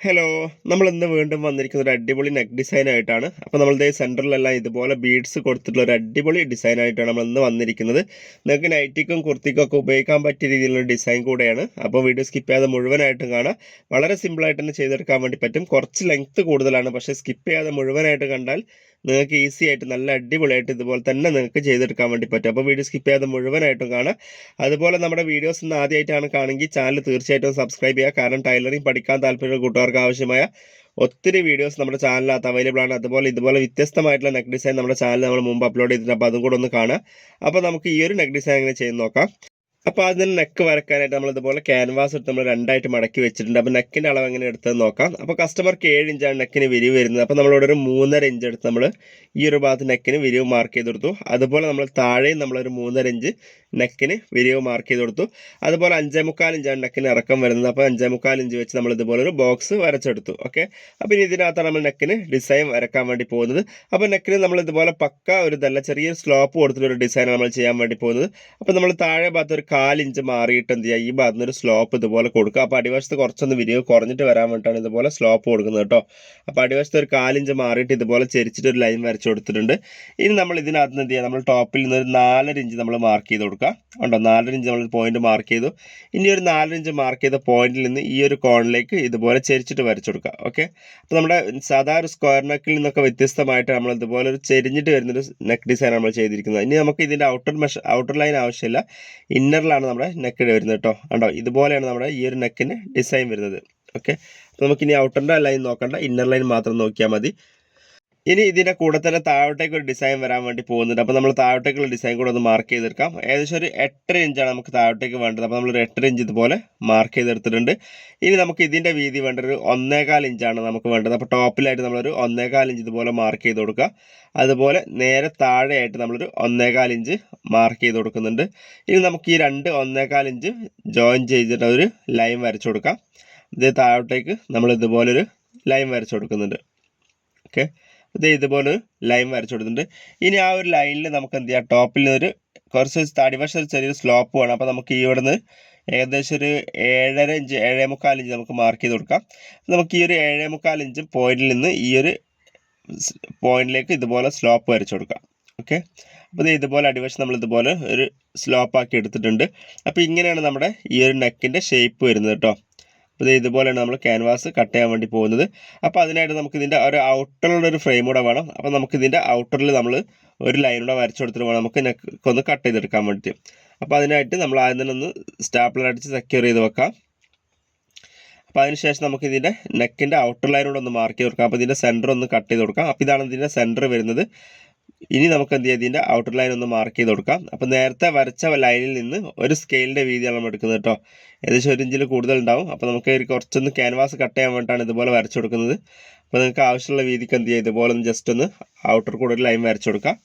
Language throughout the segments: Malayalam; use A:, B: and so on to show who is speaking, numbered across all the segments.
A: ഹലോ നമ്മൾ ഇന്ന് വീണ്ടും വന്നിരിക്കുന്ന ഒരു അടിപൊളി നെക്ക് ഡിസൈൻ ആയിട്ടാണ്. അപ്പോൾ നമ്മളിത് സെന്ററിലെല്ലാം ഇതുപോലെ ബീഡ്സ് കൊടുത്തിട്ടുള്ള ഒരു അടിപൊളി ഡിസൈൻ ആയിട്ടാണ് നമ്മൾ ഇന്ന് വന്നിരിക്കുന്നത്. നിങ്ങൾക്ക് നൈറ്റിക്കും കുർത്തിക്കും ഒക്കെ ഉപയോഗിക്കാൻ പറ്റിയ രീതിയിലുള്ള ഡിസൈൻ കൂടെയാണ്. അപ്പോൾ വീഡിയോ സ്കിപ്പ് ചെയ്യാതെ മുഴുവനായിട്ടും കാണാം. വളരെ സിമ്പിളായിട്ട് തന്നെ ചെയ്തെടുക്കാൻ വേണ്ടി പറ്റും. കുറച്ച് ലെങ്ത്ത് കൂടുതലാണ് പക്ഷേ സ്കിപ്പ് ചെയ്യാതെ മുഴുവനായിട്ട് കണ്ടാൽ നിങ്ങൾക്ക് ഈസി ആയിട്ട് നല്ല അടിപൊളിയായിട്ട് ഇതുപോലെ തന്നെ നിങ്ങൾക്ക് ചെയ്തെടുക്കാൻ വേണ്ടി പറ്റും. അപ്പോൾ വീഡിയോ സ്കിപ്പ് ചെയ്യാതെ മുഴുവനായിട്ടും കാണാം അതുപോലെ നമ്മുടെ വീഡിയോസ് ഇന്ന് ആദ്യമായിട്ടാണ് കാണുമെങ്കിൽ ചാനൽ തീർച്ചയായിട്ടും സബ്സ്ക്രൈബ് ചെയ്യുക. കാരണം ടൈലറിംഗ് പഠിക്കാൻ താല്പര്യമുള്ള കൂട്ടുകാർക്ക് ആവശ്യമായ ഒത്തിരി വീഡിയോസ് നമ്മുടെ ചാനലിനകത്ത് അവൈലബിൾ ആണ്. അതുപോലെ ഇതുപോലെ വ്യത്യസ്തമായിട്ടുള്ള നെക്ക് ഡിസൈൻ നമ്മുടെ ചാനൽ നമ്മൾ മുമ്പ് അപ്ലോഡ് ചെയ്തിട്ടുണ്ട്. അപ്പോൾ അതും കൂടെ ഒന്ന് കാണുക. അപ്പോൾ നമുക്ക് ഈ ഒരു നെക്ക് ഡിസൈൻ എങ്ങനെ ചെയ്ത് നോക്കാം. അപ്പോൾ അതിന് നെക്ക് വരക്കാനായിട്ട് നമ്മൾ ഇതുപോലെ ക്യാൻവാസ് എടുത്ത് നമ്മൾ രണ്ടായിട്ട് മടക്കി വെച്ചിട്ടുണ്ട്. അപ്പോൾ നെക്കിന്റെ അളവ് എങ്ങനെ എടുത്തത് നോക്കാം. അപ്പോൾ കസ്റ്റമർക്ക് ഏഴ് ഇഞ്ചാണ് നെക്കിന് വിരിവ് വരുന്നത്. അപ്പോൾ നമ്മളിവിടെ ഒരു മൂന്നര ഇഞ്ച് എടുത്ത് നമ്മൾ ഈ ഒരു ഭാഗത്ത് നെക്കിന് വിരിവ് മാർക്ക് ചെയ്ത് കൊടുത്തു. അതുപോലെ നമ്മൾ താഴെയും നമ്മളൊരു മൂന്നര ഇഞ്ച് നെക്കിന് വിരിവ് മാർക്ക് ചെയ്ത് കൊടുത്തു. അതുപോലെ അഞ്ചേ മുക്കാൽ ഇഞ്ചാണ് നെക്കിന് ഇറക്കം വരുന്നത്. അപ്പോൾ അഞ്ചേ മുക്കാൽ ഇഞ്ച് വെച്ച് നമ്മൾ ഇതുപോലെ ഒരു ബോക്സ് വരച്ചെടുത്തു. ഓക്കെ അപ്പോൾ ഇനി ഇതിനകത്താണ് നമ്മൾ നെക്കിന് ഡിസൈൻ വരക്കാൻ വേണ്ടി പോകുന്നത്. അപ്പോൾ നെക്കിന് നമ്മൾ ഇതുപോലെ പക്ക ഒരു നല്ല ചെറിയ സ്ലോപ്പ് കൊടുത്തിട്ടൊരു ഡിസൈനാണ് നമ്മൾ ചെയ്യാൻ വേണ്ടി പോകുന്നത്. അപ്പോൾ നമ്മൾ താഴെ ഭാഗത്ത് ഒരു കാലിഞ്ച് മാറിയിട്ട് എന്ത് ചെയ്യുക ഈ ഭാഗത്തുനിന്ന് ഒരു സ്ലോപ്പ് ഇതുപോലെ കൊടുക്കുക. അപ്പോൾ അടിവശത്ത് കുറച്ചൊന്ന് വിരിവ് കുറഞ്ഞിട്ട് വരാൻ വേണ്ടിയിട്ടാണ് ഇതുപോലെ സ്ലോപ്പ് കൊടുക്കുന്നത് കേട്ടോ. അപ്പോൾ അടിവശത്ത് ഒരു കാലിഞ്ച് മാറിയിട്ട് ഇതുപോലെ ചെരിച്ചിട്ട് ഒരു ലൈൻ വരച്ച് കൊടുത്തിട്ടുണ്ട്. ഇനി നമ്മൾ ഇതിനകത്ത് എന്ത് ചെയ്യുക നമ്മൾ ടോപ്പിൽ നിന്ന് ഒരു നാലര ഇഞ്ച് നമ്മൾ മാർക്ക് ചെയ്ത് കൊടുക്കുക. ഉണ്ടോ നാലര ഇഞ്ച് നമ്മൾ പോയിന്റ് മാർക്ക് ചെയ്തു. ഇനി ഒരു നാലര ഇഞ്ച് മാർക്ക് ചെയ്ത പോയിന്റിൽ നിന്ന് ഈ ഒരു കോണിലേക്ക് ഇതുപോലെ ചെരിച്ചിട്ട് വരച്ചു കൊടുക്കുക. ഓക്കെ അപ്പോൾ നമ്മുടെ സാധാരണ ഒരു സ്ക്വയർ നെക്കിൽ നിന്നൊക്കെ വ്യത്യസ്തമായിട്ട് നമ്മൾ ഇതുപോലെ ഒരു ചെരിഞ്ഞിട്ട് വരുന്നൊരു നെക്ക് ഡിസൈൻ നമ്മൾ ചെയ്തിരിക്കുന്നത്. ഇനി നമുക്ക് ഇതിന്റെ ഔട്ടർ മെഷ ഔട്ടർ ലൈൻ ആവശ്യമില്ല. ഇന്നറിലാണ് നമ്മുടെ നെക്ക് വരുന്നത് കേട്ടോ. കണ്ടോ? ഇതുപോലെയാണ് നമ്മുടെ ഈ ഒരു നെക്കിന് ഡിസൈൻ വരുന്നത്. ഓക്കെ അപ്പോൾ നമുക്കിനി ഔട്ടറിന്റെ ലൈൻ നോക്കണ്ട. ഇന്നർ ലൈൻ മാത്രം നോക്കിയാൽ മതി. ഇനി ഇതിന്റെ കൂടെ തന്നെ താഴോട്ടേക്ക് ഒരു ഡിസൈൻ വരാൻ വേണ്ടി പോകുന്നുണ്ട്. അപ്പോൾ നമ്മൾ താഴോട്ടേക്കുള്ള ഡിസൈൻ കൂടെ ഒന്ന് മാർക്ക് ചെയ്തെടുക്കാം. ഏകദേശം ഒരു എട്ടര ഇഞ്ചാണ് നമുക്ക് താഴോട്ടേക്ക് വേണ്ടത്. അപ്പോൾ നമ്മളൊരു എട്ടര ഇഞ്ച് ഇതുപോലെ മാർക്ക് ചെയ്തെടുത്തിട്ടുണ്ട്. ഇനി നമുക്ക് ഇതിന്റെ വീതി വേണ്ട ഒരു ഒന്നേകാൽ ഇഞ്ചാണ് നമുക്ക് വേണ്ടത്. അപ്പോൾ ടോപ്പിലായിട്ട് നമ്മളൊരു ഒന്നേകാൽ ഇഞ്ച് ഇതുപോലെ മാർക്ക് ചെയ്ത് കൊടുക്കുക. അതുപോലെ നേരെ താഴെയായിട്ട് നമ്മളൊരു ഒന്നേകാൽ ഇഞ്ച് മാർക്ക് ചെയ്ത് കൊടുക്കുന്നുണ്ട്. ഇനി നമുക്ക് ഈ രണ്ട് ഒന്നേകാൽ ഇഞ്ച് ജോയിൻ ചെയ്തിട്ട് ഒരു ലൈൻ വരച്ചു കൊടുക്കാം. ഇത് താഴോട്ടേക്ക് നമ്മൾ ഇതുപോലൊരു ലൈൻ വരച്ചു കൊടുക്കുന്നുണ്ട്. ഓക്കെ ഇത് ഇതുപോലെ ലൈൻ വരച്ചു കൊടുത്തിട്ടുണ്ട്. ഇനി ആ ഒരു ലൈനിൽ നമുക്ക് എന്ത് ചെയ്യാം? ടോപ്പിൽ ഒരു കുറച്ച് അടിവശം ഒരു ചെറിയൊരു സ്ലോപ്പ് വേണം. അപ്പോൾ നമുക്ക് ഇവിടെ നിന്ന് ഏകദേശം ഒരു ഏഴര ഇഞ്ച് ഏഴേ മുക്കാൽ ഇഞ്ച് നമുക്ക് മാർക്ക് ചെയ്ത് കൊടുക്കാം. നമുക്ക് ഈ ഒരു ഏഴേ മുക്കാൽ ഇഞ്ച് പോയിന്റിൽ നിന്ന് ഈ ഒരു പോയിന്റിലേക്ക് ഇതുപോലെ സ്ലോപ്പ് വരച്ചു കൊടുക്കാം. ഓക്കെ അപ്പോൾ ഇത് ഇതുപോലെ അടിവശം നമ്മൾ ഇതുപോലെ ഒരു സ്ലോപ്പ് ആക്കി എടുത്തിട്ടുണ്ട്. അപ്പോൾ ഇങ്ങനെയാണ് നമ്മുടെ ഈ ഒരു നെക്കിന്റെ ഷേപ്പ് വരുന്നത് കേട്ടോ. അപ്പോൾ ഇതുപോലെയാണ് നമ്മൾ ക്യാൻവാസ് കട്ട് ചെയ്യാൻ വേണ്ടി പോകുന്നത്. അപ്പോൾ അതിനായിട്ട് നമുക്ക് ഇതിന്റെ ഒരു ഔട്ടറിലുള്ള ഒരു ഫ്രെയിം കൂടെ വേണം. അപ്പോൾ നമുക്ക് ഇതിന്റെ ഔട്ടറിൽ നമ്മൾ ഒരു ലൈൻ കൂടെ വരച്ചു കൊടുത്തിട്ട് വേണം നമുക്ക് നെക്ക് ഒന്ന് കട്ട് ചെയ്തെടുക്കാൻ വേണ്ടി അപ്പോൾ അതിനായിട്ട് നമ്മൾ ആദ്യം തന്നെ ഒന്ന് സ്റ്റാപ്ലർ അടിച്ച് സെക്യൂർ ചെയ്ത് വെക്കാം. അപ്പോൾ അതിനുശേഷം നമുക്ക് ഇതിന്റെ നെക്കിന്റെ ഔട്ടർ ലൈനോട് ഒന്ന് മാർക്ക് ചെയ്ത് കൊടുക്കാം. അപ്പോൾ ഇതിന്റെ സെന്റർ ഒന്ന് കട്ട് ചെയ്ത് കൊടുക്കാം. അപ്പോൾ ഇതാണ് ഇതിന്റെ സെന്റർ വരുന്നത്. ഇനി നമുക്ക് എന്ത് ചെയ്യാം? ഇതിന്റെ ഔട്ടർ ലൈൻ ഒന്ന് മാർക്ക് ചെയ്ത് കൊടുക്കാം. അപ്പോൾ നേരത്തെ വരച്ച ലൈനിൽ നിന്ന് ഒരു സ്കെയിലിന്റെ വീതിയാണ് നമ്മൾ എടുക്കുന്നത് കേട്ടോ. ഏകദേശം ഒരു ഇഞ്ചിൽ കൂടുതൽ ഉണ്ടാവും അപ്പോൾ നമുക്ക് ഒരു കുറച്ചൊന്ന് ക്യാൻവാസ് കട്ട് ചെയ്യാൻ വേണ്ടിയിട്ടാണ് ഇതുപോലെ വരച്ചു കൊടുക്കുന്നത്. അപ്പോൾ നിങ്ങൾക്ക് ആവശ്യമുള്ള വീതിക്ക് എന്ത് ചെയ്യാം? ഇതുപോലെ ഒന്ന് ജസ്റ്റ് ഒന്ന് ഔട്ടർ കൂടെ ഒരു ലൈൻ വരച്ചു കൊടുക്കാം.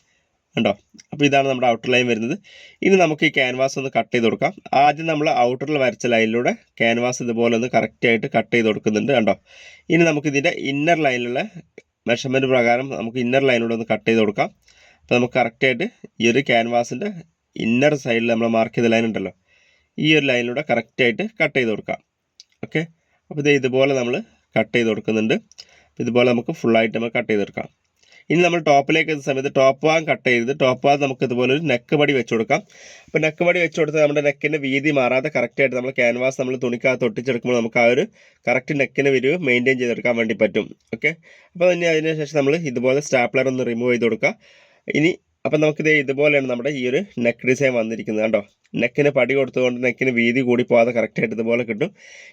A: ഉണ്ടോ അപ്പോൾ ഇതാണ് നമ്മുടെ ഔട്ടർ ലൈൻ വരുന്നത്. ഇനി നമുക്ക് ഈ ക്യാൻവാസ് ഒന്ന് കട്ട് ചെയ്ത് കൊടുക്കാം. ആദ്യം നമ്മൾ ഔട്ടറിൽ വരച്ച ലൈനിലൂടെ ക്യാൻവാസ് ഇതുപോലെ ഒന്ന് കറക്റ്റായിട്ട് കട്ട് ചെയ്ത് കൊടുക്കുന്നുണ്ട് കണ്ടോ? ഇനി നമുക്ക് ഇതിന്റെ ഇന്നർ ലൈനിലുള്ള മെഷർമെന്റ് പ്രകാരം നമുക്ക് ഇന്നർ ലൈനിലൂടെ ഒന്ന് കട്ട് ചെയ്ത് കൊടുക്കാം. അപ്പോൾ നമുക്ക് കറക്റ്റായിട്ട് ഈ ഒരു ക്യാൻവാസിന്റെ ഇന്നർ സൈഡിൽ നമ്മൾ മാർക്ക് ചെയ്ത ലൈൻ ഉണ്ടല്ലോ. ഈ ഒരു ലൈനിലൂടെ കറക്റ്റായിട്ട് കട്ട് ചെയ്ത് കൊടുക്കാം. ഓക്കെ അപ്പോൾ ഇത് ഇതുപോലെ നമ്മൾ കട്ട് ചെയ്ത് കൊടുക്കുന്നുണ്ട്. ഇതുപോലെ നമുക്ക് ഫുള്ളായിട്ട് നമുക്ക് കട്ട് ചെയ്തെടുക്കാം. ഇനി നമ്മൾ ടോപ്പിലേക്ക് എത്തുന്ന സമയത്ത് ടോപ്പ് ഭാഗം കട്ട് ചെയ്ത് ടോപ്പ് ഭാഗം നമുക്ക് ഇതുപോലെ ഒരു നെക്ക് പടി വെച്ച് കൊടുക്കാം. അപ്പോൾ നെക്ക് പടി വെച്ച് കൊടുത്താൽ നമ്മുടെ നെക്കിന്റെ വീതി മാറാതെ കറക്റ്റായിട്ട് നമ്മൾ ക്യാൻവാസ് നമ്മൾ തുണിക്കകത്ത് ഒട്ടിച്ചെടുക്കുമ്പോൾ നമുക്ക് ആ ഒരു കറക്റ്റ് നെക്കിന് വരിവ് മെയിന്റെയിൻ ചെയ്തെടുക്കാൻ വേണ്ടി പറ്റും. ഓക്കെ അപ്പോൾ ഇനി അതിന് ശേഷം നമ്മൾ ഇതുപോലെ സ്റ്റാപ്ലർ ഒന്ന് റിമൂവ് ചെയ്ത് കൊടുക്കുക. ഇനി അപ്പം നമുക്കിത് ഇതുപോലെയാണ് നമ്മുടെ ഈ ഒരു നെക്ക് ഡിസൈൻ വന്നിരിക്കുന്നത് കണ്ടോ? നെക്കിന് പടി കൊടുത്തുകൊണ്ട് നെക്കിന് വീതി കൂടി പോകാതെ കറക്റ്റായിട്ട് ഇതുപോലെ കിട്ടും.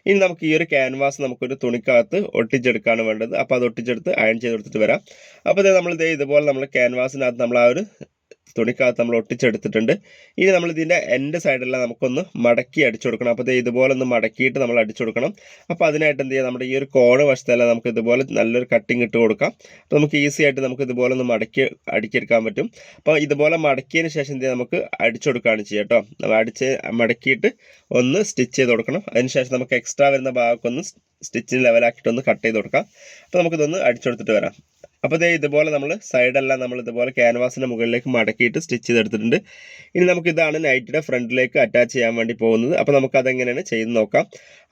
A: ഇനി നമുക്ക് ഈ ഒരു ക്യാൻവാസ് നമുക്കൊരു തുണിക്കകത്ത് ഒട്ടിച്ചെടുക്കാണ് വേണ്ടത്. അപ്പോൾ അത് ഒട്ടിച്ചെടുത്ത് അയൺ ചെയ്ത് കൊടുത്തിട്ട് വരാം. അപ്പോൾ ഇത് നമ്മൾ ഇതുപോലെ നമ്മൾ ക്യാൻവാസിനകത്ത് നമ്മൾ ആ ഒരു തുണിക്കകത്ത് നമ്മൾ ഒട്ടിച്ചെടുത്തിട്ടുണ്ട്. ഇനി നമ്മൾ ഇതിന്റെ എന്റെ സൈഡെല്ലാം നമുക്കൊന്ന് മടക്കി അടിച്ചു കൊടുക്കണം അപ്പോൾ ഇത് ഇതുപോലെ ഒന്ന് മടക്കിയിട്ട് നമ്മൾ അടിച്ചു കൊടുക്കണം അപ്പോൾ അതിനായിട്ട് എന്ത് ചെയ്യാം? നമ്മുടെ ഈ ഒരു കോണ് വശത്തെല്ലാം നമുക്ക് ഇതുപോലെ നല്ലൊരു കട്ടിങ് ഇട്ട് കൊടുക്കാം. അപ്പോൾ നമുക്ക് ഈസി ആയിട്ട് നമുക്ക് ഇതുപോലെ ഒന്ന് മടക്കി അടിച്ചെടുക്കാൻ പറ്റും. അപ്പോൾ ഇതുപോലെ മടക്കിയതിന് ശേഷം എന്ത് ചെയ്യാം? നമുക്ക് അടിച്ചു കൊടുക്കുകയാണ് ചെയ്യുക കേട്ടോ നമ്മൾ അടിച്ച് മടക്കിയിട്ട് ഒന്ന് സ്റ്റിച്ച് ചെയ്ത് കൊടുക്കണം. അതിനുശേഷം നമുക്ക് എക്സ്ട്രാ വരുന്ന ഭാഗമൊന്ന് സ്റ്റിച്ചിന് ലെവലാക്കിയിട്ട് ഒന്ന് കട്ട് ചെയ്ത് കൊടുക്കാം. അപ്പോൾ നമുക്കിതൊന്ന് അടിച്ചെടുത്തിട്ട് വരാം. അപ്പോൾ ഇതേ ഇതുപോലെ നമ്മൾ സൈഡെല്ലാം നമ്മൾ ഇതുപോലെ ക്യാൻവാസിന്റെ മുകളിലേക്ക് മടക്കിയിട്ട് സ്റ്റിച്ച് ചെയ്തെടുത്തിട്ടുണ്ട്. ഇനി നമുക്ക് ഇതാണ് നൈറ്റിയുടെ ഫ്രണ്ടിലേക്ക് അറ്റാച്ച് ചെയ്യാൻ വേണ്ടി പോകുന്നത്. അപ്പോൾ നമുക്ക് അതെങ്ങനെയാണ് ചെയ്ത് നോക്കാം.